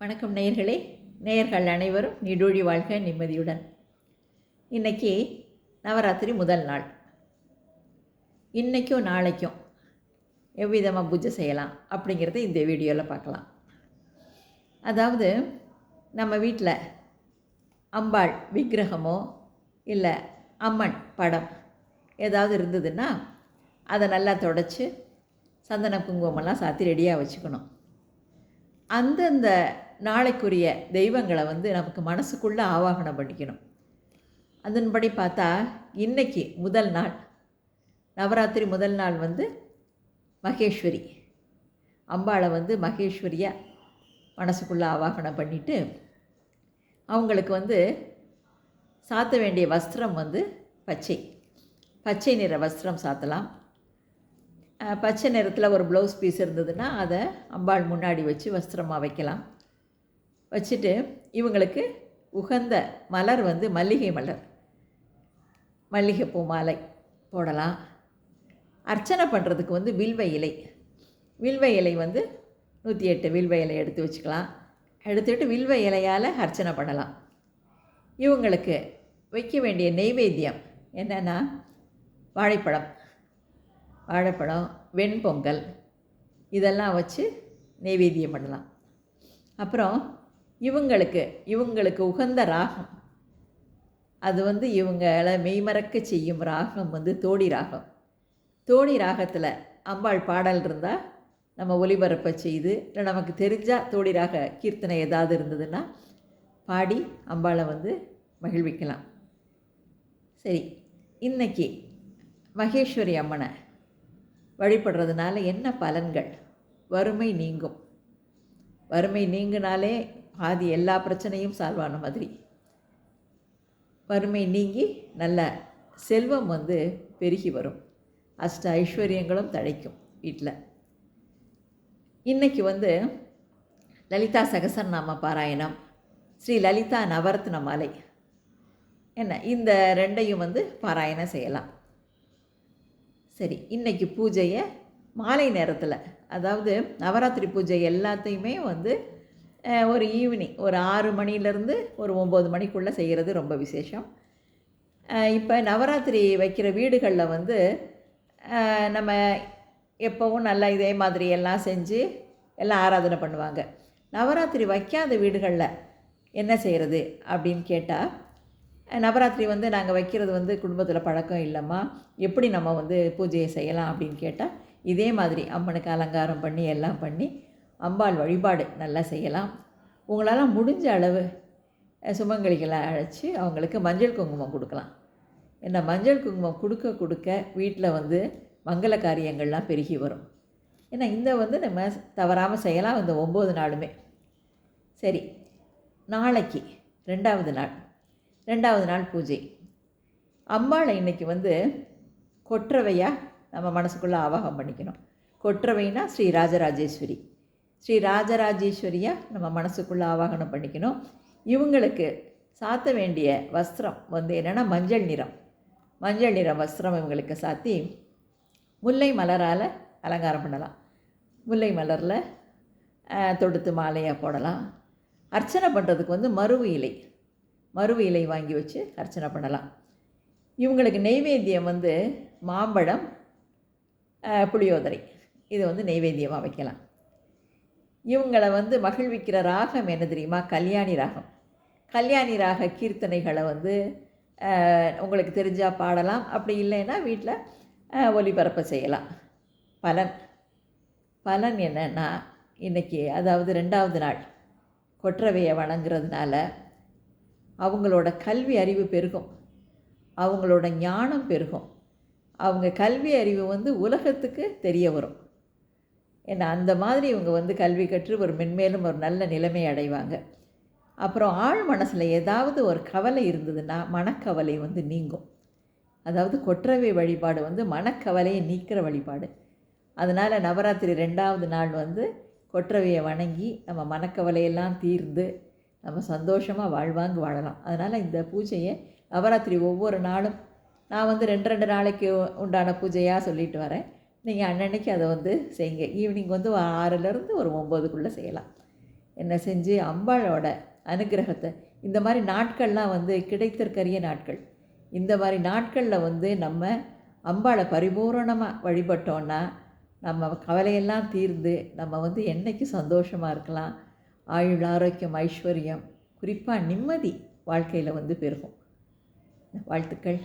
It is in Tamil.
வணக்கம் நேயர்களே நேயர்கள் அனைவரும் நீடூழி வாழ்க நிம்மதியுடன். இன்னைக்கு நவராத்திரி முதல் நாள். இன்றைக்கும் நாளைக்கும் எவ்விதமாக பூஜை செய்யலாம் அப்படிங்கிறத இந்த வீடியோவில் பார்க்கலாம். அதாவது நம்ம வீட்டில் அம்பாள் விக்கிரகமோ இல்லை அம்மன் படம் ஏதாவது இருந்ததுன்னா அதை நல்லா தொடச்சி சந்தன குங்குமம்லாம் சாத்தி ரெடியாக வச்சுக்கணும். அந்தந்த நாளைக்குரிய தெய்வங்களை வந்து நமக்கு மனசுக்குள்ளே ஆவாகனம் பண்ணிக்கணும். அதன்படி பார்த்தா இன்னைக்கு முதல் நாள். நவராத்திரி முதல் நாள் வந்து மகேஸ்வரி. அம்பாளை வந்து மகேஸ்வரியாக மனசுக்குள்ளே ஆவாகனம் பண்ணிவிட்டு அவங்களுக்கு வந்து சாத்த வேண்டிய வஸ்திரம் வந்து பச்சை. பச்சை நிற வஸ்திரம் சாத்தலாம். பச்சை நிறத்தில் ஒரு ப்ளவுஸ் பீஸ் இருந்ததுன்னா அதை அம்பாள் முன்னாடி வச்சு வஸ்திரமாக வைக்கலாம். வச்சுட்டு இவங்களுக்கு உகந்த மலர் வந்து மல்லிகை மலர். மல்லிகைப்பூ மாலை போடலாம். அர்ச்சனை பண்ணுறதுக்கு வந்து வில்வ இலை. வில்வ இலை வந்து நூற்றி எட்டு வில்வ இலை எடுத்து வச்சுக்கலாம். எடுத்துட்டு வில்வ இலையால் அர்ச்சனை பண்ணலாம். இவங்களுக்கு வைக்க வேண்டிய நெய்வேத்தியம் என்னென்னா வாழைப்பழம். வாழைப்பழம் வெண்பொங்கல். இதெல்லாம் வச்சு நெய்வேத்தியம் பண்ணலாம். அப்புறம் இவங்களுக்கு இவங்களுக்கு உகந்த ராகம். அது வந்து இவங்களை மெய்மறக்க செய்யும் ராகம் வந்து தோடி ராகம். தோடி ராகத்தில் அம்பாள் பாடல் இருந்தால் நம்ம ஒலிபரப்பை செய்து இல்லை நமக்கு தெரிஞ்சால் தோடி ராக கீர்த்தனை ஏதாவது இருந்ததுன்னா பாடி அம்பாளை வந்து மகிழ்விக்கலாம். சரி இன்னைக்கு மகேஸ்வரி அம்மனை வழிபடுறதுனால என்ன பலன்கள்? வறுமை நீங்கும். வறுமை நீங்கினாலே பாதி எல்லா பிரச்சனையும் சால்வ் ஆன மாதிரி. வறுமை நீங்கி நல்ல செல்வம் வந்து பெருகி வரும். அஷ்ட ஐஸ்வர்யங்களும் தழைக்கும் வீட்டில் இன்றைக்கி வந்து லலிதா சகசரநாம பாராயணம். ஸ்ரீ லலிதா நவரத்ன மாலை. என்ன இந்த ரெண்டையும் வந்து பாராயணம் செய்யலாம். சரி இன்றைக்கி பூஜையை மாலை நேரத்தில் அதாவது நவராத்திரி பூஜை எல்லாத்தையுமே வந்து ஒரு ஈவினிங் ஒரு ஆறு மணிலேருந்து ஒரு ஒம்பது மணிக்குள்ளே செய்கிறது ரொம்ப விசேஷம். இப்போ நவராத்திரி வைக்கிற வீடுகளில் வந்து நம்ம எப்போவும் நல்லா இதே மாதிரி எல்லாம் செஞ்சு எல்லாம் ஆராதனை பண்ணுவாங்க. நவராத்திரி வைக்காத வீடுகளில் என்ன செய்கிறது அப்படின்னு கேட்டால் நவராத்திரி வந்து நாங்கள் வைக்கிறது வந்து குடும்பத்தில் பழக்கம் இல்லைம்மா. எப்படி நம்ம வந்து பூஜையை செய்யலாம் அப்படின்னு கேட்டால் இதே மாதிரி அம்மனுக்கு அலங்காரம் பண்ணி எல்லாம் பண்ணி அம்பாள் வழிபாடு நல்லா செய்யலாம். உங்களால் முடிஞ்ச அளவு சுமங்கலிகளை அழைச்சி அவங்களுக்கு மஞ்சள் குங்குமம் கொடுக்கலாம். என்ன மஞ்சள் குங்குமம் கொடுக்க கொடுக்க வீட்டில் வந்து மங்கள காரியங்கள்லாம் பெருகி வரும். ஏன்னா இந்த வந்து நம்ம தவறாமல் செய்யலாம் இந்த ஒம்பது நாளுமே. சரி நாளைக்கு ரெண்டாவது நாள். ரெண்டாவது நாள் பூஜை. அம்பாளை இன்னைக்கு வந்து கொற்றவையாக நம்ம மனசுக்குள்ளே ஆவாகம் பண்ணிக்கணும். கொற்றவைனா ஸ்ரீ ராஜராஜேஸ்வரி. ஸ்ரீ ராஜராஜேஸ்வரியாக நம்ம மனசுக்குள்ளே ஆவாகனம் பண்ணிக்கணும். இவங்களுக்கு சாத்த வேண்டிய வஸ்திரம் வந்து என்னென்னா மஞ்சள் நிறம். மஞ்சள் நிற வஸ்திரம் இவங்களுக்கு சாத்தி முல்லை மலரால் அலங்காரம் பண்ணலாம். முல்லை மலரில் தொடுத்து மாலையாக போடலாம். அர்ச்சனை பண்ணுறதுக்கு வந்து மருவு இலை. மருவு இலை வாங்கி வச்சு அர்ச்சனை பண்ணலாம். இவங்களுக்கு நெய்வேத்தியம் வந்து மாம்பழம் புளியோதரை. இது வந்து நெய்வேத்தியமாக வைக்கலாம். இவங்களை வந்து மகிழ்விக்கிற ராகம் என்ன தெரியுமா? கல்யாணி ராகம். கல்யாணி ராக கீர்த்தனைகளை வந்து உங்களுக்கு தெரிஞ்சால் பாடலாம். அப்படி இல்லைன்னா வீட்டில் ஒலிபரப்பு செய்யலாம். பலன். பலன் என்னன்னா இன்றைக்கி அதாவது ரெண்டாவது நாள் கொற்றவையை வணங்குறதுனால அவங்களோட கல்வி அறிவு பெருகும். அவங்களோட ஞானம் பெருகும். அவங்க கல்வி அறிவு வந்து உலகத்துக்கு தெரிய வரும். ஏன்னா அந்த மாதிரி இவங்க வந்து கல்வி கற்று ஒரு மென்மேலும் ஒரு நல்ல நிலைமை அடைவாங்க. அப்புறம் ஆழ் மனசில் ஏதாவது ஒரு கவலை இருந்ததுன்னா மனக்கவலை வந்து நீங்கும். அதாவது கொற்றவை வழிபாடு வந்து மனக்கவலையை நீக்கிற வழிபாடு. அதனால் நவராத்திரி ரெண்டாவது நாள் வந்து கொற்றவையை வணங்கி நம்ம மனக்கவலையெல்லாம் தீர்ந்து நம்ம சந்தோஷமாக வாழ்வாங்க வாழலாம். அதனால் இந்த பூஜையை நவராத்திரி ஒவ்வொரு நாளும் நான் வந்து ரெண்டு ரெண்டு நாளைக்கு உண்டான பூஜையாக சொல்லிட்டு வரேன். நீங்கள் அன்னன்னைக்கு அதை வந்து செய்யுங்க. ஈவினிங் வந்து ஆறுலேருந்து ஒரு ஒம்போதுக்குள்ளே செய்யலாம். என்ன செஞ்சு அம்பாளோட அனுகிரகத்தை இந்த மாதிரி நாட்கள்லாம் வந்து கிடைத்திருக்கரிய நாட்கள். இந்த மாதிரி நாட்களில் வந்து நம்ம அம்பாளை பரிபூரணமாக வழிபட்டோன்னா நம்ம கவலையெல்லாம் தீர்ந்து நம்ம வந்து என்னைக்கு சந்தோஷமாக இருக்கலாம். ஆயுள் ஆரோக்கியம் ஐஸ்வர்யம் குறிப்பாக நிம்மதி வாழ்க்கையில் வந்து பெருகும். வாழ்த்துக்கள்.